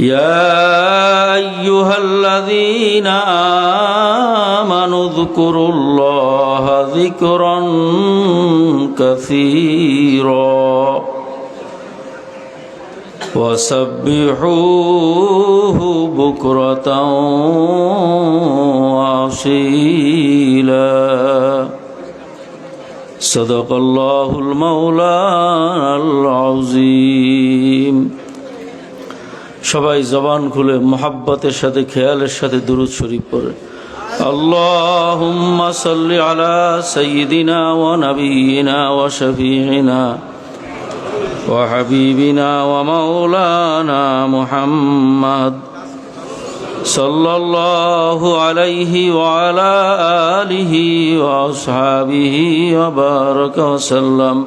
يا أيها الذين آمنوا اذكروا الله ذكرا كثيرا وسبحوه بكرة وأصيلا صدق الله المولى العظيم সবাই জবান খুলে মোহাব্বতের সাথে খেয়ালের সাথে দুরুদ শরীফ পড়ে اللهم صل على سيدنا ونبينا وشفيعنا وحبيبنا ومولانا محمد صلى الله عليه وعلى آله وأصحابه وبارك وسلم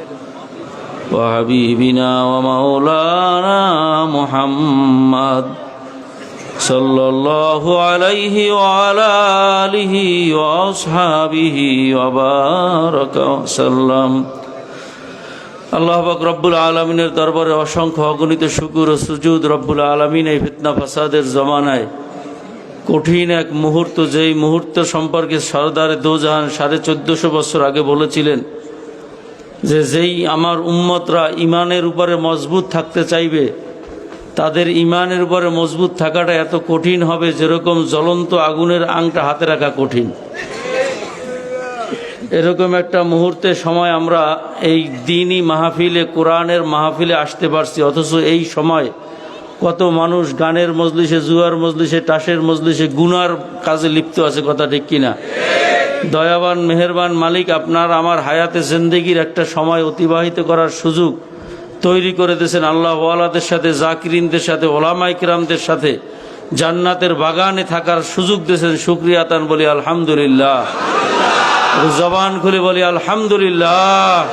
وحبيبنا ومولانا محمد صلى الله عليه وعلى آله وأصحابه وبارك وسلم আল্লাহ পাক রব্বুল আলমিনের দরবারে অসংখ্য অগণিত শুকুর ও সুজুদ রব্বুল আলমিন এই ফিতনা ফাসাদের জমানায় কঠিন এক মুহূর্ত যেই মুহূর্ত সম্পর্কে সরদারে দোজাহান সাড়ে চোদ্দশো বছর আগে বলেছিলেন যে যেই আমার উম্মতরা ইমানের উপরে মজবুত থাকতে চাইবে, তাদের ইমানের উপরে মজবুত থাকাটা এত কঠিন হবে যেরকম জ্বলন্ত আগুনের আংটা হাতে রাখা কঠিন। এরকম একটা মুহূর্তে সময় আমরা এই দিনই মাহফিলে, কোরআনের মাহফিলে আসতে পারছি, অথচ এই সময় কত মানুষ গানের মজলিসে, জুয়ার মজলিসে, টাসের মজলিসে গুনার কাজে লিপ্ত আছে, কথা ঠিক কিনা? দয়াবান, মেহেরবান মালিক, আপনার আমার হায়াতে জিন্দেগির একটা সময় অতিবাহিত করার সুযোগ তৈরি করে দিয়েছেন আল্লাহ ওয়ালাদের সাথে, জাকিরিনদের সাথে ওলামাইকরামদের সাথে। জান্নাতের বাগানে থাকার সুযোগ দিয়েছেন, শুক্রিয়া তান বলি আলহামদুলিল্লাহ। জবান খুলে বলি আলহামদুলিল্লাহ।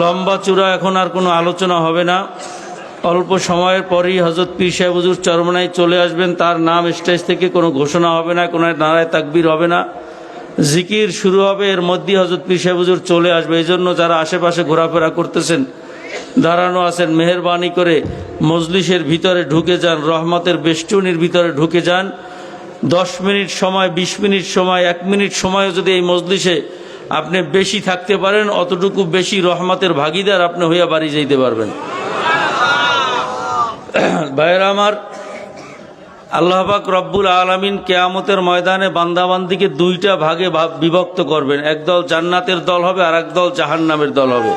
লম্বা চূড়া এখন আর কোনো আলোচনা হবে না। অল্প সময়ের পরই হজরত পীর সাহেব হুজুর চরমনায় চলে আসবেন, তার নাম স্টেজ থেকে কোনো ঘোষণা হবে না, কোনো নারায় তাকবির হবে না। জিকির শুরু হবে, এর মধ্যে হজরত সাহেব হুজুর চলে আসবে। এই জন্য যারা আশেপাশে ঘোরাফেরা করতেছেন, দাঁড়ানো আছেন, মেহরবানি করে মজলিসের ভিতরে ঢুকে যান, রহমতের বেষ্টনীর ভিতরে ঢুকে যান। দশ মিনিট সময় ২০ মিনিট সময়, এক মিনিট সময়ও যদি এই মজলিসে আপনি বেশি থাকতে পারেন, অতটুকু বেশি রহমতের ভাগিদার আপনি হইয়া বাড়ি যাইতে পারবেন। ভাইয়েরা আমার আল্লাহবাক রব্বুল আলমিন কেয়ামতের ময়দানে বান্দাবান্দিকে দুইটা ভাগে বিভক্ত করবেন। একদল জান্নাতের দল হবে আর একদল জাহান্নামের দল হবে।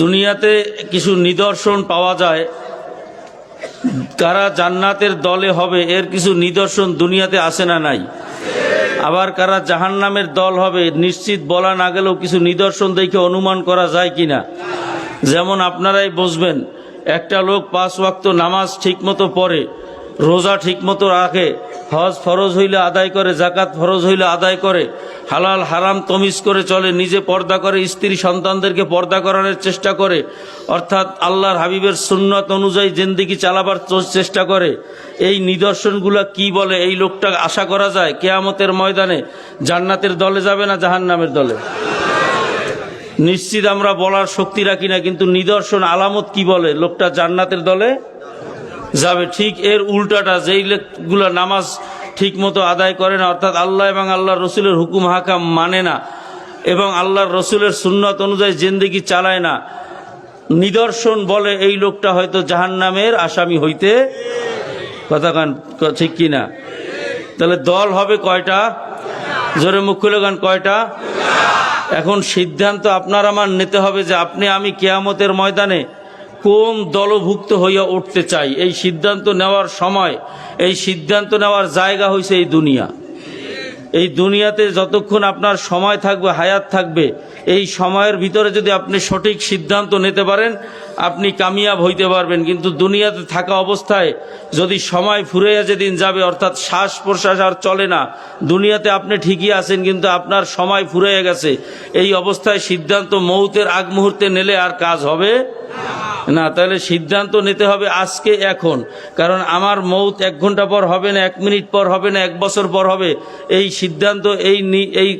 দুনিয়াতে কিছু নিদর্শন পাওয়া যায়। কারা জান্নাতের দলে হবে, এর কিছু নিদর্শন দুনিয়াতে আসে না নাই। আবার কারা জাহান্নামের দল হবে, নিশ্চিত বলা না গেলেও কিছু নিদর্শন দেখে অনুমান করা যায় কিনা? যেমন আপনারাই বুঝবেন একটা লোক পাঁচ ওয়াক্ত নামাজ ঠিকমতো পড়ে, রোজা ঠিকমতো রাখে, হজ ফরজ হইলে আদায় করে জাকাত ফরজ হইলে আদায় করে, হালাল হারাম তমিজ করে চলে, নিজে পর্দা করে, স্ত্রী সন্তানদেরকে পর্দা করানোর চেষ্টা করে, অর্থাৎ আল্লাহর হাবিবের সুন্নত অনুযায়ী জিন্দিগি চালাবার চেষ্টা করে, এই নিদর্শনগুলা কি বলে, এই লোকটা আশা করা যায়, কেয়ামতের ময়দানে জান্নাতের দলে যাবে না জাহান্নামের দলে? নিশ্চিত আমরা বলার শক্তি রাখি না, কিন্তু নিদর্শন, আলামত কি বলে? লোকটা জান্নাতের দলে যাবে। ঠিক এর উল্টাটা, যেই লোকগুলো নামাজ ঠিক মতো আদায় করে না, অর্থাৎ আল্লাহ এবং আল্লাহ রসুলের হুকুম হাকাম মানে না, এবং আল্লাহর রসুলের সুন্নত অনুযায়ী জিন্দিগি চালায় না, নিদর্শন বলে এই লোকটা হয়তো জাহান্নামের আসামি হইতে কথা কান, ঠিক কি না? তাহলে দল হবে কয়টা? জোরে মুখ খুলে গান কয়টা? এখন সিদ্ধান্ত আপনার আমার নিতে হবে যে আপনি আমি কেয়ামতের ময়দানে কোন দলভুক্ত হইয়া উঠতে চাই। এই সিদ্ধান্ত নেওয়ার সময়, এই সিদ্ধান্ত নেওয়ার জায়গা হয়েছে এই দুনিয়া। এই দুনিয়াতে যতক্ষণ আপনার সময় থাকবে, হায়াত থাকবে, এই সময়ের ভিতরে যদি আপনি সঠিক সিদ্ধান্ত নিতে পারেন আপনি কামিয়াব হইতে পারবেন, কিন্তু দুনিয়াতে থাকা অবস্থায় যদি সময় ফুরাইয়া যেদিন যাবে, অর্থাৎ শ্বাস প্রশ্বাস আর চলে না, দুনিয়াতে আপনি ঠিকই আছেন, কিন্তু আপনার সময় ফুরাইয়া গেছে, এই অবস্থায় সিদ্ধান্ত মৌতের আগ মুহূর্তে নেলে আর কাজ হবে না। তাহলে সিদ্ধান্ত নিতে হবে আজকে, এখন। কারণ আমার মৌত এক ঘণ্টা পর হবে না, এক মিনিট পর হবে না, এক বছর পর হবে। এই সিদ্ধান্ত, এই এই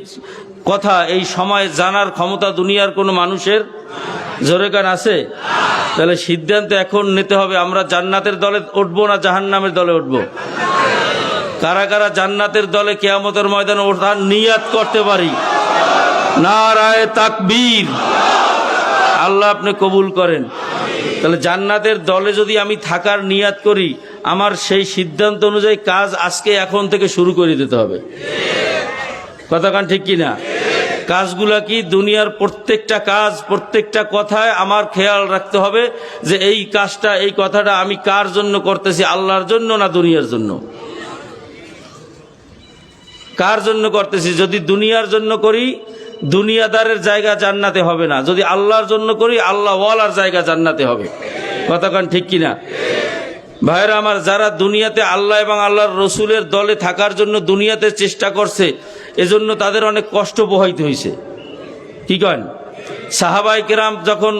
কথা, এই সময় জানার ক্ষমতা দুনিয়ার কোনো মানুষের জোরে কান আছে? তাহলে সিদ্ধান্ত এখন নিতে হবে, আমরা জান্নাতের দলে উঠবো না জাহান্নামের দলে উঠবো? কারা কারা জান্নাতের দলে কেয়ামতের ময়দানে ওঠার নিয়াত করতে পারি? না রায় তাকবীর। আল্লাহ আপনি কবুল করেন। তাহলে জান্নাতের দলে যদি আমি থাকার নিয়াত করি, আমার সেই সিদ্ধান্ত অনুযায়ী কাজ আজকে এখন থেকে শুরু করে দিতে হবে। কথা কান ঠিক কি না কাজগুলা কি? দুনিয়ার প্রত্যেকটা কাজ, প্রত্যেকটা কথায় আমার খেয়াল রাখতে হবে যে এই কাজটা, এই কথাটা আমি কার জন্য করতেছি? আল্লাহর জন্য না দুনিয়ার জন্য? কার জন্য করতেছি? যদি দুনিয়ার জন্য করি, দুনিয়াদারের জায়গা জান্নাতে হবে না। যদি আল্লাহর জন্য করি আল্লাহ ওয়ালার জায়গা জান্নাতে হবে। কথাকান ঠিক কিনা? ভাইরা আমার, যারা দুনিয়াতে আল্লাহ এবং আল্লাহর রসুলের দলে থাকার জন্য দুনিয়াতে চেষ্টা করছে, এজন্য তাদের অনেক কষ্ট পোহাইতে হয়েছে কি কন? সাহাবাই কেরাম যখন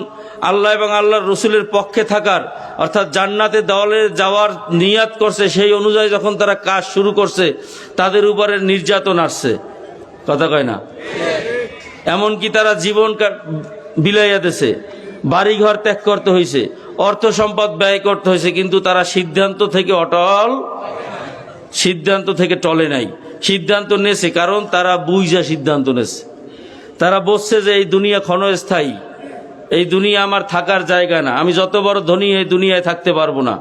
আল্লাহ এবং আল্লাহর রসুলের পক্ষে থাকার, অর্থাৎ জান্নাতে দলে যাওয়ার নিয়াত করছে, সেই অনুযায়ী যখন তারা কাজ শুরু করছে, তাদের উপরে নির্যাতন আসছে। কথা কয় না? এমনকি তারা জীবন বিলাইয়া দিছে, বাড়িঘর ত্যাগ করতে হয়েছে অর্থ সম্পদ ব্যয় করতে হয়েছে, কিন্তু তারা সিদ্ধান্ত থেকে অটল, সিদ্ধান্ত থেকে টলে নাই। সিদ্ধান্ত নেছে, কারণ তারা বুঝা সিদ্ধান্ত নেছে। তারা বসছে যে, এই দুনিয়া ক্ষণস্থায়ী। এই দুনিয়া আমার থাকার জায়গা না। আমি যত বড় ধনী এই দুনিয়ায় থাকতে পারব না।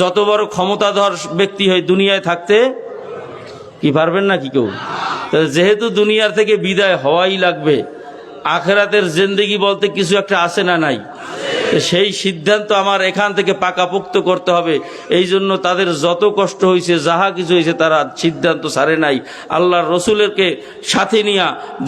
যত বড় ক্ষমতাধর ব্যক্তি হয়ে দুনিয়ায় থাকতে কি পারবেন না কি কেউ যেহেতু দুনিয়ার থেকে বিদায় হওয়াই লাগবে, আখেরাতের জিন্দেগি বলতে কিছু একটা আসে না নাই? সেই সিদ্ধান্ত আমার এখান থেকে পাকাপোক্ত করতে হবে। এই জন্য তাদের যত কষ্ট হয়েছে, যাহা কিছু হয়েছে, তারা সিদ্ধান্ত সারে নাই। আল্লাহর রসুলেরকে সাথে নিয়া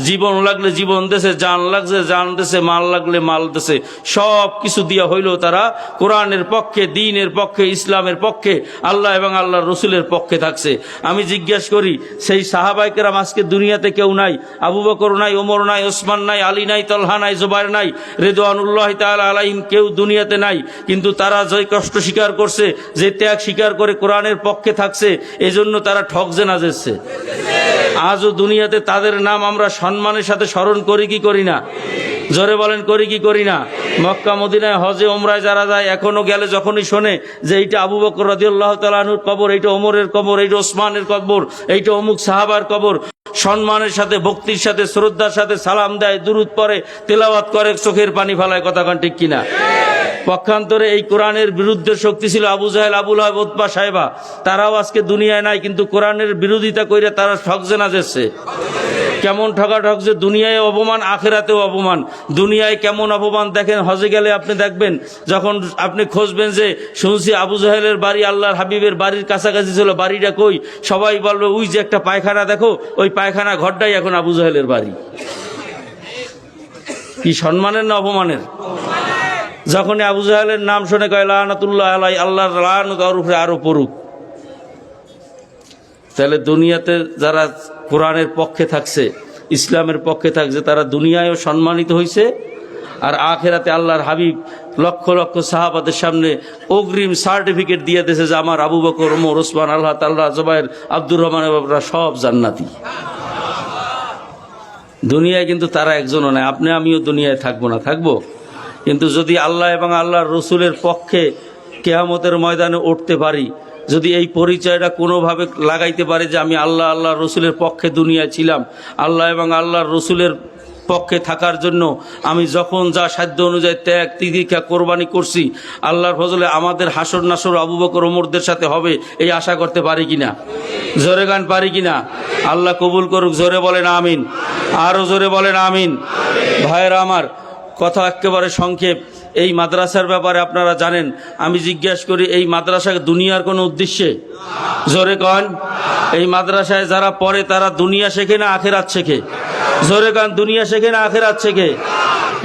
জীবন লাগলে জীবন দেশে, জান লাগছে জান দেশে, মাল লাগলে মাল দেশে। সব কিছু দিয়া হইলেও তারা কোরআনের পক্ষে, দিনের পক্ষে, ইসলামের পক্ষে, আল্লাহ এবং আল্লাহর রসুলের পক্ষে থাকছে। আমি জিজ্ঞেস করি, সেই সাহাবাইকেরাম আজকে দুনিয়াতে কেউ নাই? আবু বকর নাই, ওমর নাই, ওসমান নাই, আলী নাই, তলহা নাই, জোবাইর নাই, রেদওয়ানুল্লাহ তাল আলাইম কেউ দুনিয়াতে নাই, কিন্তু তারা যে কষ্ট স্বীকার করছে, যে ত্যাগ স্বীকার করে কোরআনের পক্ষে থাকছে, এজন্য তারা ঠকজে না যাচ্ছে। আজও দুনিয়াতে তাদের নাম আমরা সম্মানের সাথে স্মরণ করি কি করি না? জোরে বলেন, করি কি করি না? মক্কা, মদিনায় হজে ওমরায় যারা যায়, এখনও গেলে যখনই শোনে যে এইটা আবু বকর রাদিয়াল্লাহু তাআলার কবর, এইটা ওমরের কবর, এইটা ওসমানের কবর, এইটা অমুক সাহাবার কবর, সম্মানের সাথে, ভক্তির সাথে, শ্রদ্ধার সাথে সালাম দেয়, দুরুদ পরে তেলাওয়াত করে, চোখের পানি ফালায়, কথা কান ঠিক কিনা? পক্ষান্তরে এই কোরআনের বিরুদ্ধে শক্তি ছিল আবু জাহেল আবুল সাহেবা। তারাও আজকে দুনিয়ায় নাই, কিন্তু কোরআনের বিরোধিতা কইরা তারা ঠকজে না যাচ্ছে। কেমন ঠকা ঠকছে দুনিয়ায় অপমান, আখেরাতেও অপমান। দুনিয়ায় কেমন অপমান দেখেন, হজে গেলে আপনি দেখবেন, যখন আপনি খুঁজবেন যে, শুনছি আবু জাহেলের বাড়ি আল্লাহর হাবিবের বাড়ির কাছাকাছি ছিল, বাড়িটা কই? সবাই বলবে, ওই যে একটা পায়খানা দেখো, ওই পায়খানা ঘরটাই এখন আবু জাহেলের বাড়ি। কি সম্মানের না অপমানের? যখনই আবু জাহেলের নাম শুনে কয়, লানাতুল্লাহ আলাই আল্লাহর লান উপরে আরও পড়ুক। তাহলে দুনিয়াতে যারা কোরআনের পক্ষে থাকছে, ইসলামের পক্ষে থাকছে, তারা দুনিয়ায়ও সম্মানিত হয়েছে আর আখেরাতে আল্লাহর হাবিব লক্ষ লক্ষ সাহাবাদের সামনে অগ্রিম সার্টিফিকেট দিয়ে দিয়েছে যে আমার আবু বকর, ওমর, ওসমান, আল্লাহ তাল্লাহ জবাইর, আব্দুর রহমান বাবরা সব জান্নাতি। দুনিয়ায় কিন্তু তারা একজনও নাই, আপনি আমিও দুনিয়ায় থাকব না, থাকব। কিন্তু যদি আল্লাহ এবং আল্লাহর রসুলের পক্ষে কেয়ামতের ময়দানে উঠতে পারি যদি এই পরিচয়টা কোনোভাবে লাগাইতে পারে যে আমি আল্লাহ আল্লাহ রসুলের পক্ষে দুনিয়ায় ছিলাম, আল্লাহ এবং আল্লাহর রসুলের পক্ষে থাকার জন্য আমি যখন যা সাধ্য অনুযায়ী ত্যাগ তিদিক্ষা কোরবানি করছি, আল্লাহর ফজলে আমাদের হাসর নাসর আবু বকর ওমরদের সাথে হবে, এই আশা করতে পারি কিনা জোরে গান পারি কিনা আল্লাহ কবুল করুক, জোরে বলেন আমিন। আরও জোরে বলেন আমিন। ভাইয়েরা আমার, কথা একেবারে সংক্ষেপ। এই মাদ্রাসার ব্যাপারে আপনারা জানেন। আমি জিজ্ঞাসা করি, এই মাদ্রাসা দুনিয়ার কোনো উদ্দেশ্যে? জোরে কন। এই মাদ্রাসায় যারা পড়ে, তারা দুনিয়া শেখে না আখেরাত শেখে? জোরে কন, দুনিয়া শেখে না আখেরাত শেখে?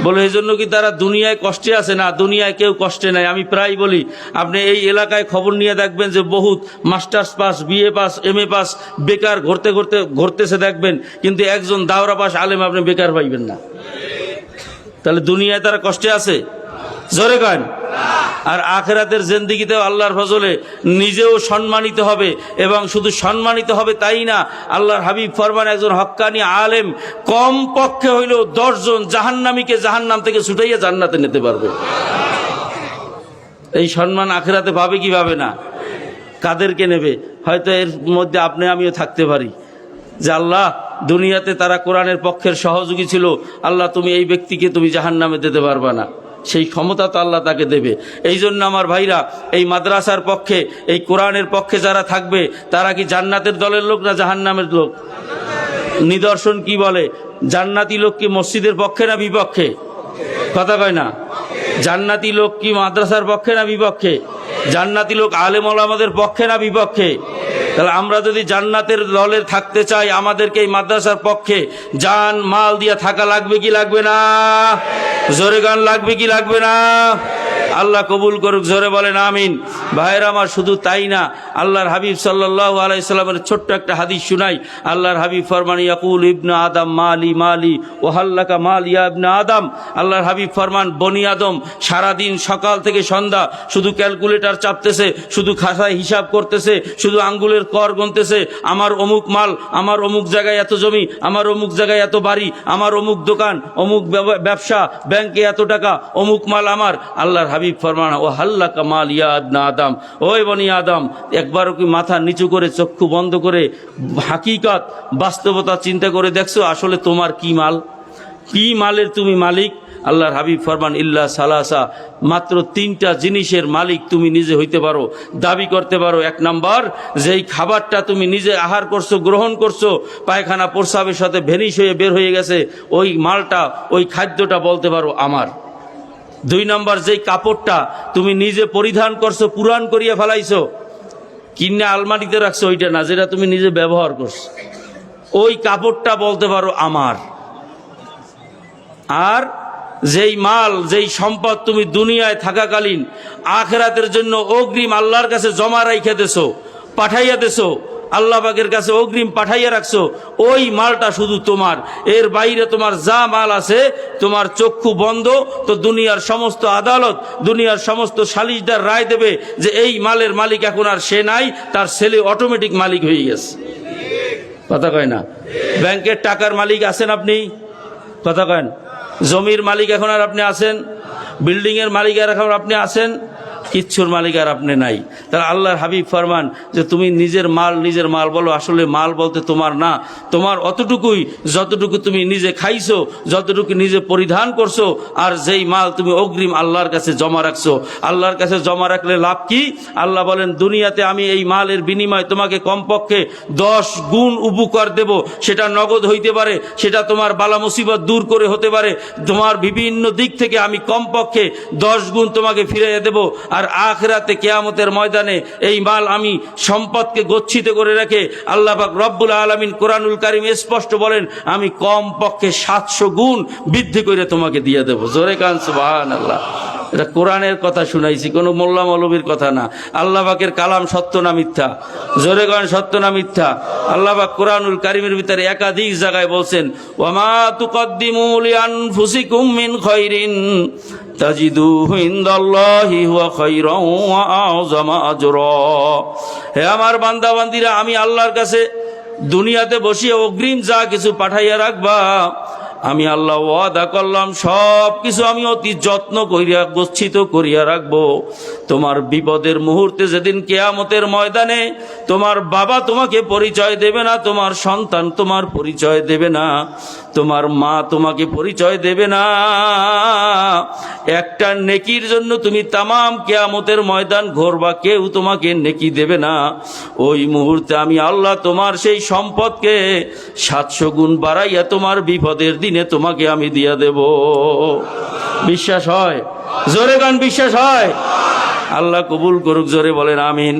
বলে এই জন্য কি তারা দুনিয়ায় কষ্টে আছে? না, দুনিয়ায় কেউ কষ্টে নাই। আমি প্রায় বলি, আপনি এই এলাকায় খবর নিয়ে দেখবেন যে বহুত masters pass, BA pass M A pass, বেকার ঘুরতে ঘুরতে ঘুরতেছে দেখবেন, কিন্তু একজন দাওরা পাস আলেম আপনি বেকার পাইবেন না। তাহলে দুনিয়ায় তারা কষ্টে আছে? জোরে কন। আর আখেরাতের জেন্দিগিতেও আল্লাহর ফজলে নিজেও সম্মানিত হবে এবং শুধু সম্মানিত হবে তাই না, আল্লাহর হাবিব ফরমান একজন হক্কানি আলেম কম পক্ষে হইলেও দশজন জাহান্নামীকে জাহান্নাম থেকে ছুটাইয়া জান্নাতে নিতে পারবে। এই সম্মান আখেরাতে পাবে কি পাবে না? কাদেরকে নেবে? হয়তো এর মধ্যে আপনি আমিও থাকতে পারি। যে আল্লাহ, দুনিয়াতে তারা কোরআনের পক্ষের সহযোগী ছিল, আল্লাহ তুমি এই ব্যক্তিকে তুমি জাহান নামে দিতে পারবা না। সেই ক্ষমতা তো আল্লাহ তাকে দেবে। এই জন্য আমার ভাইরা, এই মাদ্রাসার পক্ষে, এই কোরআনের পক্ষে যারা থাকবে, তারা কি জান্নাতের দলের লোক না জাহান্নামের লোক? নিদর্শন কি বলে? জান্নাতি লোক কি মসজিদের পক্ষে না বিপক্ষে? কথা কয় না। জান্নাতি লোক কি মাদ্রাসার পক্ষে না বিপক্ষে? জান্নাতি লোক আলেম আমাদের পক্ষে না বিপক্ষে? তাহলে আমরা যদি জান্নাতের দলে থাকতে চাই, আমাদেরকে এই মাদ্রাসার পক্ষে যান মাল দিয়ে থাকা লাগবে কি লাগবে না? জোরে গান লাগবে কি লাগবে না? আল্লাহ কবুল করুক, জোরে বলেন আমিন। ভাইয়ের, আমার শুধু তাই না, আল্লাহর হাবিব সাল্লাহ আলাইসাল্লামের ছোট্ট একটা হাদিস শুনাই। আল্লাহর হাবিব ফরমান, ইয়াকুল ইবনা আদম, মালি মালি ও হাল্লাকা মাল, ইয়া ইবনা আদম। আল্লাহর হাবিব ফরমান, বনি আদম, সারাদিন সকাল থেকে সন্ধ্যা শুধু ক্যালকুলেটর চাপতেছে, শুধু খাসায় হিসাব করতেছে, শুধু আঙ্গুলের কর গুনতেছে, আমার অমুক মাল, আমার অমুক জায়গায় এত জমি, আমার অমুক জায়গায় এত বাড়ি, আমার অমুক দোকান, অমুক ব্যব- ব্যবসা, ব্যাংকে এত টাকা, অমুক মাল আমার। আল্লাহর হাবিব ফরমান, ও হাল্লা কামাল ইয়া ইবনা আদম, ওই বনি আদম, একবারও কি মাথা নিচু করে চক্ষু বন্ধ করে হাকিকত, বাস্তবতা চিন্তা করে দেখছ আসলে তোমার কি মাল? কি মালের তুমি মালিক? আল্লাহর হাবিব ফরমান, ইল্লা সালাসা, মাত্র তিনটা জিনিসের মালিক তুমি নিজে হইতে পারো, দাবি করতে পারো। এক নাম্বার, যেই খাবারটা তুমি নিজে আহার করছ, গ্রহণ করছ, পায়খানা, প্রস্রাবের সাথে ভেনিশ হয়ে বের হয়ে গেছে, ওই মালটা, ওই খাদ্যটা বলতে পারো আমার। দুই নম্বর, যেই কাপড়টা তুমি নিজে পরিধান করছ, পুরাণ করিয়া ফেলাইছো, কিনে আলমারিতে রাখছো, ওইটা না, যেটা তুমি নিজে ব্যবহার করছ। ওই কাপড়টা বলতে পারো আমার। আর যেই মাল, যেই সম্পদ তুমি দুনিয়ায় থাকাকালীন, আখেরাতের জন্য অগ্রিম আল্লাহর কাছে জমা রাইখে দেছো, পাঠাইয়া দেছো আল্লাহ পাকের কাছে অগ্রিম পাঠাইয়া রাখছো, ওই মালটা শুধু তোমার। এর বাইরে তোমার যা মাল আছে, তোমার চক্ষু বন্ধ, তো দুনিয়ার সমস্ত আদালত, দুনিয়ার সমস্ত সালিশদার রায় দেবে যে এই মালের মালিক এখন আর সে নাই, তার ছেলে অটোমেটিক মালিক হয়ে গেছে। কথা কয় না? ব্যাংকের টাকার মালিক আছেন আপনি? কথা কয়েন জমির মালিক এখন আর আপনি আছেন? বিল্ডিংয়ের মালিক এখন আপনি আছেন? কিচ্ছুর মালিক আর আপনি নাই। তাহলে আল্লাহর হাবিব ফরমান যে তুমি নিজের মাল নিজের মাল বলো, আসলে মাল বলতে তোমার না। তোমার অতটুকুই যতটুকু তুমি নিজে খাইছো, যতটুকু নিজে পরিধান করছ, আর যেই মাল তুমি অগ্রিম আল্লাহর কাছে জমা রাখছো। আল্লাহর কাছে জমা রাখলে লাভ কি? আল্লাহ বলেন, দুনিয়াতে আমি এই মালের বিনিময়ে তোমাকে কমপক্ষে দশ গুণ উপকার দেব। সেটা নগদ হইতে পারে, সেটা তোমার বালা মুসিবত দূর করে হতে পারে। তোমার বিভিন্ন দিক থেকে আমি কমপক্ষে দশ গুণ তোমাকে ফিরিয়ে দেব। আর আখরাতে কেয়ামতের ময়দানে এই মাল আমি সম্পদকে গচ্ছিত করে রেখে আল্লাহ পাক রব্বুল আলমিন কোরআনুল কারিম স্পষ্ট বলেন, আমি কম পক্ষে সাতশো গুণ বৃদ্ধি করে তোমাকে দিয়ে দেবো। জোরে কান সুবাহান আল্লাহ এটা কোরআনের কথা শুনাইছি, কোনো মোল্লা মৌলবীর কথা না। আল্লাহ পাকের কালাম সত্য না মিথ্যা? জোরে গান সত্য না মিথ্যা? আল্লাহ পাক কোরআনুল কারিমের ভিতরে একাধিক জায়গায় বলছেন ওয়ামা তুকদ্দিমু লিআনফুসিকুম মিন খাইরিন। হে আমার বান্দা আমি আল্লাহর কাছে দুনিয়াতে বসিয়ে অগ্রিম যা কিছু পাঠাইয়া রাখবা আমি আল্লাহ ওয়াদা করলাম সব কিছু আমি অতি যত্ন করিয়া, গচ্ছিত করিয়া রাখব। তোমার বিপদের মুহূর্তে যেদিন কেয়ামতের ময়দানে তোমার বাবা তোমাকে পরিচয় দেবে না, তোমার সন্তান তোমার পরিচয় দেবে না, তোমার মা তোমাকে পরিচয় দেবে না। একটা নেকির জন্য তুমি তামাম কেয়ামতের ময়দান ঘোরবা, কেউ তোমাকে নেকি দেবে না। ওই মুহূর্তে আমি আল্লাহ তোমার সেই সম্পদকে সাতশো গুণ বাড়াইয়া তোমার বিপদের দিনে তোমাকে আমি দিয়া দেব। বিশ্বাস হয়? জোরে গান বিশ্বাস হয়? আল্লাহ কবুল করুক, জোরে বলেন আমিন।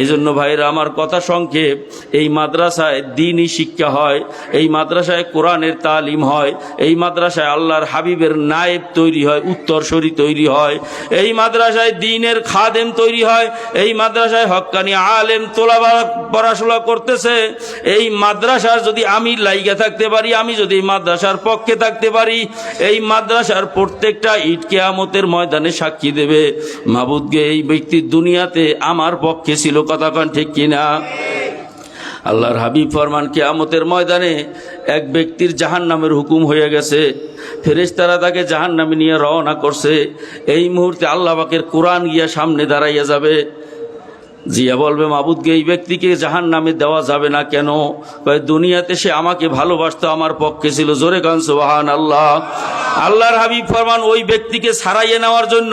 এই জন্য ভাইরা, আমার কথা সংক্ষেপ। এই মাদ্রাসায় দিনই শিক্ষা হয়, এই মাদ্রাসায় কোরআনের তালিম হয়, এই মাদ্রাসায় আল্লাহর হাবিবের নায়েব তৈরি হয়, উত্তরসরি তৈরি হয়, এই মাদ্রাসায় দিনের খাদেম তৈরি হয়, এই মাদ্রাসায় হক্কানি আলেম তোলা পড়াশোনা করতেছে, এই মাদ্রাসার যদি আমি লাইগা থাকতে পারি, আমি যদি মাদ্রাসার পক্ষে থাকতে পারি, এই মাদ্রাসার প্রত্যেকটা ইট কেয়ামতের ময়দানে সাক্ষী দেবে। মাবুদকে এই ব্যক্তি দুনিয়াতে আমার পক্ষে ছিল, কথা কন ঠিক কিনা? আল্লাহর হাবিব ফরমান কেয়ামতের ময়দানে এক ব্যক্তির জাহান নামের হুকুম হয়ে গেছে। ফেরেশতারা তাকে জাহান নামে নিয়ে রওনা করছে। এই মুহূর্তে আল্লাহ পাকের কোরআন গিয়া সামনে দাঁড়াইয়া যাবে। জিয়া বলবে মাবুদকে এই ব্যক্তিকে জাহান নামে দেওয়া যাবে না কেন? দুনিয়াতে সে আমাকে ভালোবাসত, আমার পক্ষে ছিল। জোরে গান সোহান আল্লাহ আল্লাহর হাবিব ফরমান, ওই ব্যক্তিকে সারাইয়ে নেওয়ার জন্য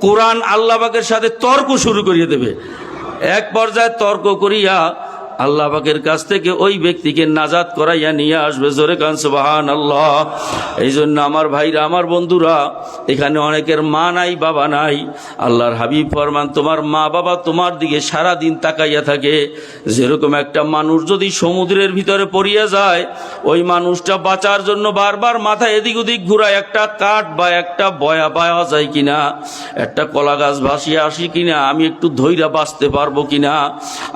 কোরআন আল্লাহবাগের সাথে তর্ক শুরু করিয়ে দেবে। এক পর্যায়ে তর্ক করিয়া আল্লাহ কাছ থেকে ওই ব্যক্তিকে নাজাদ করাইয়া নিয়ে আসবে জোরে কান সুবাহান আল্লাহ এই জন্য আমার ভাইরা, আমার বন্ধুরা, এখানে অনেকের মা নাই, বাবা নাই। আল্লাহর হাবিব ফরমান, তোমার মা বাবা তোমার দিকে সারা দিন তাকাইয়া থাকে। যেরকম একটা মানুষ যদি সমুদ্রের ভিতরে পড়িয়া যায়, ওই মানুষটা বাঁচার জন্য বারবার মাথা এদিক ওদিক ঘুরায়, একটা কাঠ বা একটা বয়া পাওয়া যায় কিনা, একটা কলা গাছ ভাসিয়ে আসি কিনা, আমি একটু ধৈরা বাঁচতে পারব কিনা।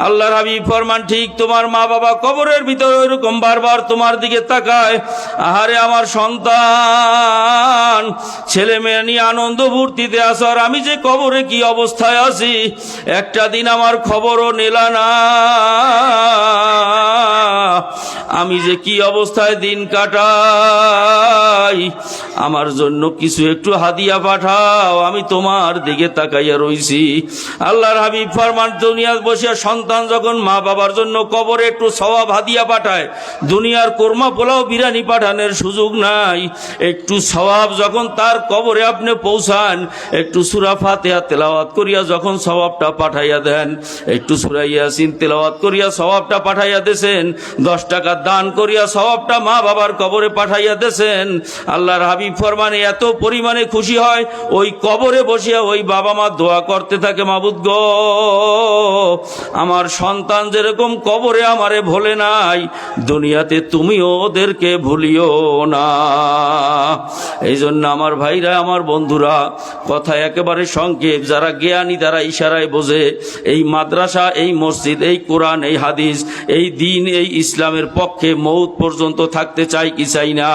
আল্লাহর হাবিব ফরমান ঠিক তোমার মা বাবা কবরের ভিতরে ওইরকম বারবার তোমার দিকে তাকায়। আহারে আমার সন্তান, ছেলে মেয়ে নিয়ে আনন্দ ভর্তিতে আসার আমি যে কবরে কি অবস্থায় আছি, একটা দিন আমার খবরও নিলা না। আমি যে কি অবস্থায় দিন কাটাই, আমার জন্য কিছু একটু হাদিয়া পাঠাও, আমি তোমার দিকে তাকাইয়া রইছি। আল্লাহর হাবিব ফরমান দুনিয়ার বসিয়া সন্তান যখন মা বাবার জন্য কবরে একটু সওয়াব হাদিয়া পাঠায়। দুনিয়ার কোরমা পোলাও বিরিয়ানি পাঠানোর সুযোগ নাই। একটু সওয়াব যখন তার কবরে আপনি পৌঁছান, একটু সুরা ফাতেহা তেলাওয়াত করিয়া যখন সওয়াবটা পাঠাইয়া দেন, একটু সুরা ইয়াসিন তেলাওয়াত করিয়া সওয়াবটা পাঠাইয়া দেছেন, দশ টাকা দান করিয়া সওয়াবটা মা বাবার কবরে পাঠাইয়া দেছেন, আল্লাহর হাবিব ফরমানে এত পরিমাণে খুশি হয়, ওই কবরে বসিয়া ওই বাবা মা দোয়া করতে থাকে, মাবুদ গো, আমার সন্তান যেরকম কবরে আমারে ভোলে নাই। দুনিয়াতে তুমিও ওদেরকে ভুলিও না। এই জন্য আমার ভাইরা, আমার বন্ধুরা, কথা একেবারে সংক্ষেপ, যারা জ্ঞানী, তারা ইশারায় বোঝে, এই মাদ্রাসা, এই মসজিদ, এই কোরআন, এই হাদিস, এই দিন, এই ইসলামের পক্ষে মৌত পর্যন্ত থাকতে চাই কি চাই না?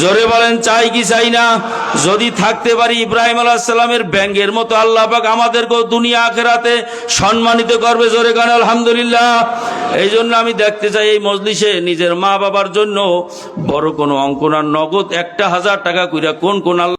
জোরে বলেন, চাই কি চাই না? যদি থাকতে পারি ইব্রাহিম আলাহিসাল্লামের ব্যাঙ্গের মতো আল্লাহ পাক আমাদেরকেও দুনিয়া আখেরাতে সম্মানিত করবে। জোরে গান, আলহামদুলিল্লাহ। এই জন্য আমি দেখতে চাই এই মজলিসে নিজের মা বাবার জন্য বড় কোনো অঙ্কনার নগদ একটা হাজার টাকা কইরা কোন কোন আল্লাহ